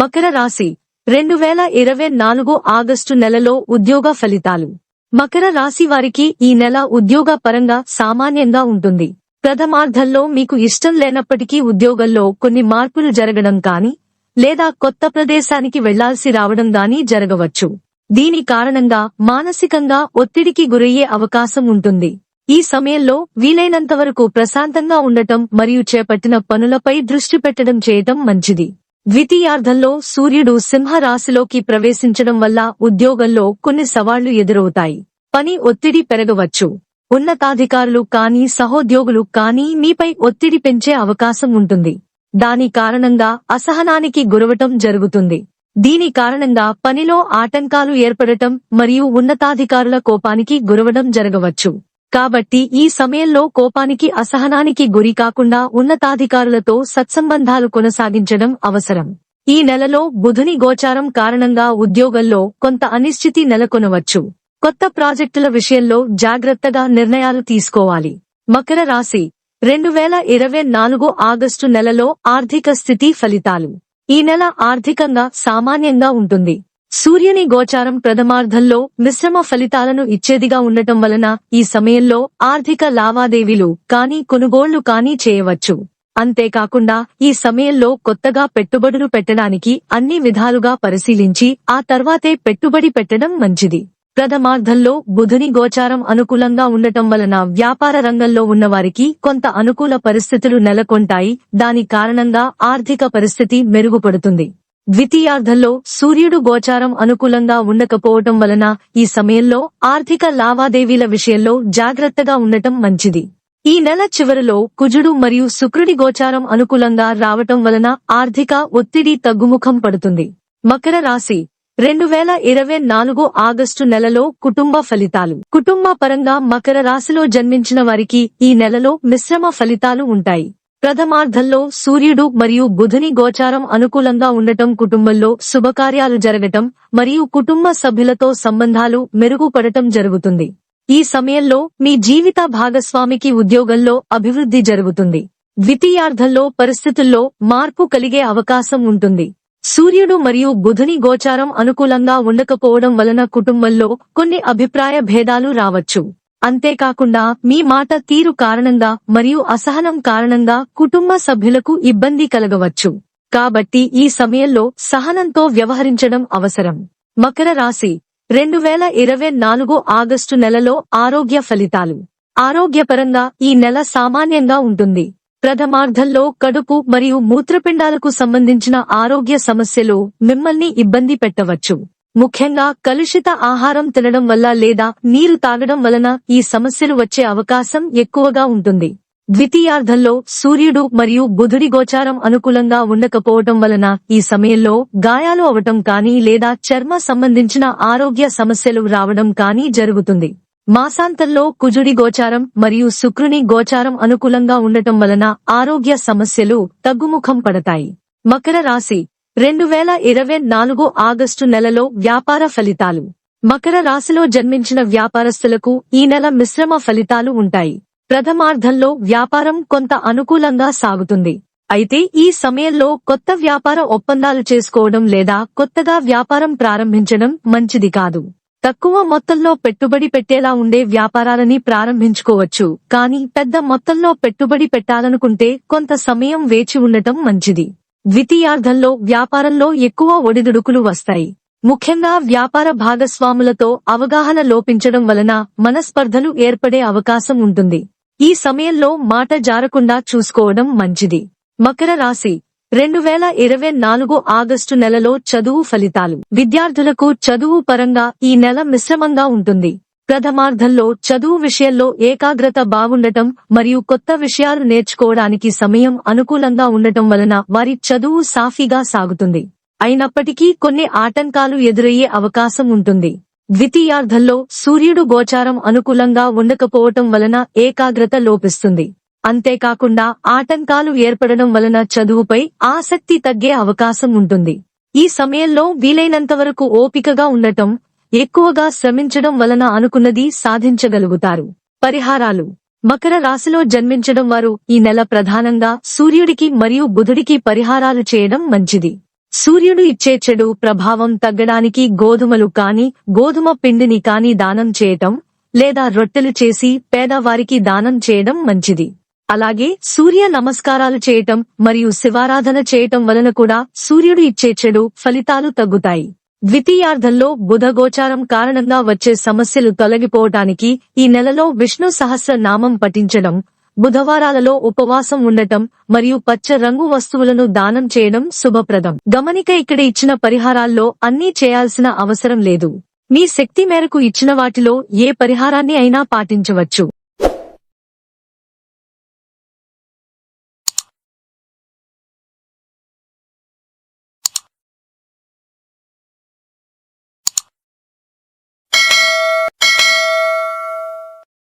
మకర రాశి రెండు వేల ఇరవై నాలుగు ఆగస్టు నెలలో ఉద్యోగ ఫలితాలు. మకర రాశి వారికి ఈ నెల ఉద్యోగ పరంగా సామాన్యంగా ఉంటుంది. ప్రథమార్థంలో మీకు ఇష్టం లేనప్పటికీ ఉద్యోగంలో కొన్ని మార్పులు జరగడం కాని లేదా కొత్త ప్రదేశానికి వెళ్ళాల్సి రావడం గాని జరగవచ్చు. దీని కారణంగా మానసికంగా ఒత్తిడికి గురయ్యే అవకాశం ఉంటుంది. ఈ సమయంలో వీలైనంతవరకు ప్రశాంతంగా ఉండటం మరియు చేపట్టిన పనులపై దృష్టి పెట్టడం చేయటం మంచిది. ద్వితీయార్థంలో సూర్యుడు సింహ రాశిలోకి ప్రవేశించడం వల్ల ఉద్యోగంలో కొన్ని సవాళ్ళు ఎదురవుతాయి. పని ఒత్తిడి పెరగవచ్చు. ఉన్నతాధికారులు కానీ సహోద్యోగులు కానీ మీపై ఒత్తిడి పెంచే అవకాశం ఉంటుంది. దాని కారణంగా అసహనానికి గురవటం జరుగుతుంది. దీని కారణంగా పనిలో ఆటంకాలు ఏర్పడటం మరియు ఉన్నతాధికారుల కోపానికి గురవడం జరగవచ్చు. కాబట్టి ఈ సమయంలో కోపానికి అసహనానికి గురి కాకుండా ఉన్నతాధికారులతో సత్సంబంధాలు కొనసాగించడం అవసరం. ఈ నెలలో బుధుని గోచారం కారణంగా ఉద్యోగంలో కొంత అనిశ్చితి నెలకొనవచ్చు. కొత్త ప్రాజెక్టుల విషయంలో జాగ్రత్తగా నిర్ణయాలు తీసుకోవాలి. మకర రాశి రెండు వేల ఇరవై నాలుగు ఆగస్టు నెలలో ఆర్థిక స్థితి ఫలితాలు. ఈ నెల ఆర్థికంగా సామాన్యంగా ఉంటుంది. సూర్యుని గోచారం ప్రథమార్థంలో మిశ్రమ ఫలితాలను ఇచ్చేదిగా ఉండటం వలన ఈ సమయంలో ఆర్థిక లావాదేవీలు కానీ కొనుగోళ్ళు కానీ చేయవచ్చు. అంతేకాకుండా ఈ సమయంలో కొత్తగా పెట్టుబడులు పెట్టడానికి అన్ని విధాలుగా పరిశీలించి ఆ తర్వాతే పెట్టుబడి పెట్టడం మంచిది. ప్రథమార్థంలో బుధుని గోచారం అనుకూలంగా ఉండటం వలన వ్యాపార రంగంలో ఉన్నవారికి కొంత అనుకూల పరిస్థితులు నెలకొంటాయి. దాని కారణంగా ఆర్థిక పరిస్థితి మెరుగుపడుతుంది. ద్వితీయార్థంలో సూర్యుడు గోచారం అనుకూలంగా ఉండకపోవటం వలన ఈ సమయంలో ఆర్థిక లావాదేవీల విషయంలో జాగ్రత్తగా ఉండటం మంచిది. ఈ నెల చివరిలో కుజుడు మరియు శుక్రుడి గోచారం అనుకూలంగా రావటం వలన ఆర్థిక ఒత్తిడి తగ్గుముఖం పడుతుంది. మకర రాశి రెండు వేల ఇరవై నాలుగు ఆగస్టు నెలలో కుటుంబ ఫలితాలు. కుటుంబ పరంగా మకర రాశిలో జన్మించిన వారికి ఈ నెలలో మిశ్రమ ఫలితాలు ఉంటాయి. ప్రథమార్థంలో సూర్యుడు మరియు బుధుని గోచారం అనుకూలంగా ఉండటం కుటుంబంలో శుభకార్యాలు జరగటం మరియు కుటుంబ సభ్యులతో సంబంధాలు మెరుగుపడటం జరుగుతుంది. ఈ సమయంలో మీ జీవిత భాగస్వామికి ఉద్యోగంలో అభివృద్ధి జరుగుతుంది. ద్వితీయార్థంలో పరిస్థితుల్లో మార్పు కలిగే అవకాశం ఉంటుంది. సూర్యుడు మరియు బుధుని గోచారం అనుకూలంగా ఉండకపోవడం వలన కుటుంబంలో కొన్ని అభిప్రాయ భేదాలు రావచ్చు. అంతేకాకుండా మీ మాట తీరు కారణంగా మరియు అసహనం కారణంగా కుటుంబ సభ్యులకు ఇబ్బంది కలగవచ్చు. కాబట్టి ఈ సమయంలో సహనంతో వ్యవహరించడం అవసరం. మకర రాశి రెండు వేల ఇరవై నాలుగు ఆగస్టు నెలలో ఆరోగ్య ఫలితాలు. ఆరోగ్యపరంగా ఈ నెల సామాన్యంగా ఉంటుంది. ప్రథమార్థంలో కడుపు మరియు మూత్రపిండాలకు సంబంధించిన ఆరోగ్య సమస్యలు మిమ్మల్ని ఇబ్బంది పెట్టవచ్చు. ముఖ్యంగా కలుషిత ఆహారం తినడం వల్ల లేదా నీరు తాగడం వలన ఈ సమస్యలు వచ్చే అవకాశం ఎక్కువగా ఉంటుంది. ద్వితీయార్థంలో సూర్యుడు మరియు బుధుడి గోచారం అనుకూలంగా ఉండకపోవటం వలన ఈ సమయంలో గాయాలు అవటం కానీ లేదా చర్మ సంబంధించిన ఆరోగ్య సమస్యలు రావడం కానీ జరుగుతుంది. మాసాంతంలో కుజుడి గోచారం మరియు శుక్రుని గోచారం అనుకూలంగా ఉండటం వలన ఆరోగ్య సమస్యలు తగ్గుముఖం పడతాయి. మకర రాశి రెండు వేల ఇరవై నాలుగు ఆగస్టు నెలలో వ్యాపార ఫలితాలు. మకర రాశిలో జన్మించిన వ్యాపారస్తులకు ఈ నెల మిశ్రమ ఫలితాలు ఉంటాయి. ప్రథమార్థంలో వ్యాపారం కొంత అనుకూలంగా సాగుతుంది. అయితే ఈ సమయంలో కొత్త వ్యాపార ఒప్పందాలు చేసుకోవడం లేదా కొత్తగా వ్యాపారం ప్రారంభించడం మంచిది కాదు. తక్కువ మొత్తంలో పెట్టుబడి పెట్టేలా ఉండే వ్యాపారాలని ప్రారంభించుకోవచ్చు. కానీ పెద్ద మొత్తంలో పెట్టుబడి పెట్టాలనుకుంటే కొంత సమయం వేచి ఉండటం మంచిది. ద్వితీయార్థంలో వ్యాపారంలో ఎక్కువ ఒడిదుడుకులు వస్తాయి. ముఖ్యంగా వ్యాపార భాగస్వాములతో అవగాహన లోపించడం వలన మనస్పర్ధలు ఏర్పడే అవకాశం ఉంటుంది. ఈ సమయంలో మాట జారకుండా చూసుకోవడం మంచిది. మకర రాశి. రెండు వేల ఇరవై నాలుగు ఆగస్టు నెలలో చదువు ఫలితాలు. విద్యార్థులకు చదువు పరంగా ఈ నెల మిశ్రమంగా ఉంటుంది. ప్రథమార్థంలో చదువు విషయంలో ఏకాగ్రత బాగుండటం మరియు కొత్త విషయాలు నేర్చుకోవడానికి సమయం అనుకూలంగా ఉండటం వలన వారి చదువు సాఫీగా సాగుతుంది. అయినప్పటికీ కొన్ని ఆటంకాలు ఎదురయ్యే అవకాశం ఉంటుంది. ద్వితీయార్థంలో సూర్యుడు గోచారం అనుకూలంగా ఉండకపోవటం వలన ఏకాగ్రత లోపిస్తుంది. అంతేకాకుండా ఆటంకాలు ఏర్పడడం వలన చదువుపై ఆసక్తి తగ్గే అవకాశం ఉంటుంది. ఈ సమయంలో వీలైనంతవరకు ఓపికగా ఉండటం ఎక్కువగా శ్రమించడం వలన అనుకున్నది సాధించగలుగుతారు. పరిహారాలు. మకర రాశిలో జన్మించడం వారు ఈ నెల ప్రధానంగా సూర్యుడికి మరియు బుధుడికి పరిహారాలు చేయడం మంచిది. సూర్యుడు ఇచ్చే చెడు ప్రభావం తగ్గడానికి గోధుమలు కాని గోధుమ పిండిని కాని దానం చేయటం లేదా రొట్టెలు చేసి పేదవారికి దానం చేయడం మంచిది. అలాగే సూర్య నమస్కారాలు చేయటం మరియు శివారాధన చేయటం వలన కూడా సూర్యుడు ఇచ్చే చెడు ఫలితాలు తగ్గుతాయి. ద్వితీయార్థంలో బుధగోచారం కారణంగా వచ్చే సమస్యలు తొలగిపోవటానికి ఈ నెలలో విష్ణు సహస్ర నామం పఠించడం బుధవారాలలో ఉపవాసం ఉండటం మరియు పచ్చ రంగు వస్తువులను దానం చేయడం శుభప్రదం. గమనిక ఇక్కడ ఇచ్చిన పరిహారాల్లో అన్నీ చేయాల్సిన అవసరం లేదు. మీ శక్తి మేరకు ఇచ్చిన వాటిలో ఏ పరిహారాన్ని అయినా పాటించవచ్చు.